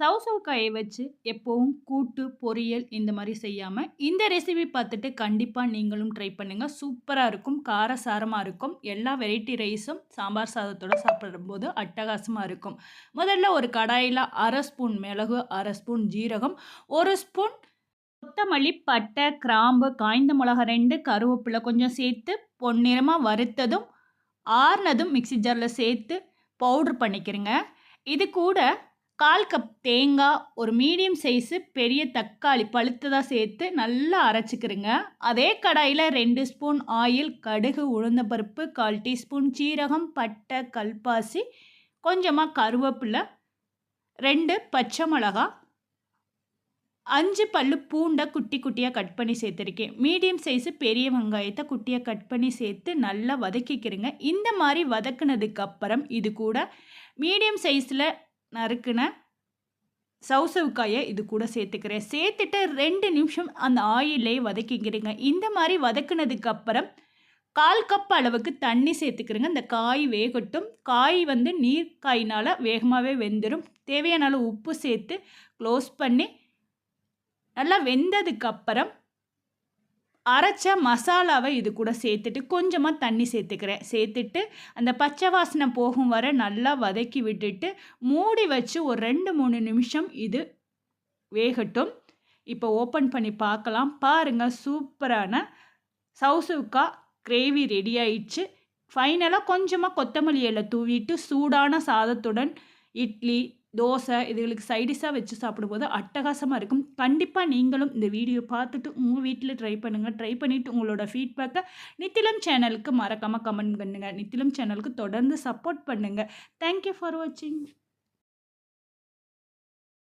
சவுசவுக்காயை வச்சு எப்போவும் கூட்டு, பொரியல் இந்த மாதிரி செய்யாமல் இந்த ரெசிபி பார்த்துட்டு கண்டிப்பாக நீங்களும் ட்ரை பண்ணுங்கள் சூப்பராக இருக்கும். காரசாரமாக இருக்கும். எல்லா வெரைட்டி ரைஸும் சாம்பார் சாதத்தோட சாப்பிடும்போது அட்டகாசமாக இருக்கும். முதல்ல ஒரு கடாயில் அரை ஸ்பூன் மிளகு, அரை ஸ்பூன் ஜீரகம், ஒரு ஸ்பூன் கொத்தமல்லி, பட்டை, கிராம்பு, காய்ந்த மிளகா ரெண்டு கருவேப்பிலை கொஞ்சம் சேர்த்து பொன்னிறமாக வறுத்ததும், ஆறுனதும் மிக்ஸி ஜாரில் சேர்த்து பவுட்ரு பண்ணிக்கிறேங்க இது கூட 1/4 கப் தேங்காய், ஒரு மீடியம் சைஸு பெரிய தக்காளி பழுத்ததாக சேர்த்து நல்லா அரைச்சிக்கிறேங்க அதே கடாயில் ரெண்டு ஸ்பூன் ஆயில், கடுகு, உளுந்தப்பருப்பு கால் டீஸ்பூன் சீரகம், பட்டை, கல்பாசி, கொஞ்சமாக கருவேப்பிலை, ரெண்டு பச்சை மிளகா, அஞ்சு பல்லு பூண்டை குட்டி குட்டியாக கட் பண்ணி சேர்த்துருக்கேன். மீடியம் சைஸு பெரிய வெங்காயத்தை குட்டியாக கட் பண்ணி சேர்த்து நல்லா வதக்கிக்கிறேங்க இந்த மாதிரி வதக்குனதுக்கப்புறம் இது கூட மீடியம் சைஸில் நறுக்குன சவுசவுக்காயை இது கூட சேர்த்துக்கிறேன். சேர்த்துட்டு ரெண்டு நிமிஷம் அந்த ஆயில்லயே வதக்கிக்கிறீங்க இந்த மாதிரி வதக்குனதுக்கு அப்புறம் 1/4 கப் அளவுக்கு தண்ணி சேர்த்துக்கிறேங்க இந்த காய் வேகட்டும். காய் வந்து நீர் காயினால் வேகமாகவே வெந்துடும் தேவையான அளவு உப்பு சேர்த்து க்ளோஸ் பண்ணி நல்லா வெந்ததுக்கப்புறம் அரைச்ச மசாலாவை இது கூட சேர்த்துட்டு கொஞ்சமாக தண்ணி சேர்த்துக்கிறேன். சேர்த்துட்டு அந்த பச்சை வாசனை போகும் வரை நல்லா வதக்கி விட்டுட்டு, மூடி வச்சு ஒரு 2, 3 நிமிஷம் இது வேகட்டும். இப்போ ஓப்பன் பண்ணி பார்க்கலாம். பாருங்கள் சூப்பரான சவுசுக்கா கிரேவி ரெடி ஆயிடுச்சு. ஃபைனலாக கொஞ்சமாக கொத்தமல்லி இலை தூவிட்டு சூடான சாதத்துடன் இட்லி, தோசை இதுகளுக்கு சைடிஷாக வச்சு சாப்பிடும்போது அட்டகாசமாக இருக்கும். கண்டிப்பாக நீங்களும் இந்த வீடியோ பார்த்துட்டு உங்கள் வீட்டில் ட்ரை பண்ணுங்கள் ட்ரை பண்ணிவிட்டு உங்களோட ஃபீட்பேக்கை நித்திலம் சேனலுக்கு மறக்காமல் கமெண்ட் பண்ணுங்கள் நித்திலம் சேனலுக்கு தொடர்ந்து சப்போர்ட் பண்ணுங்கள் தேங்க் யூ ஃபார் வாட்சிங்.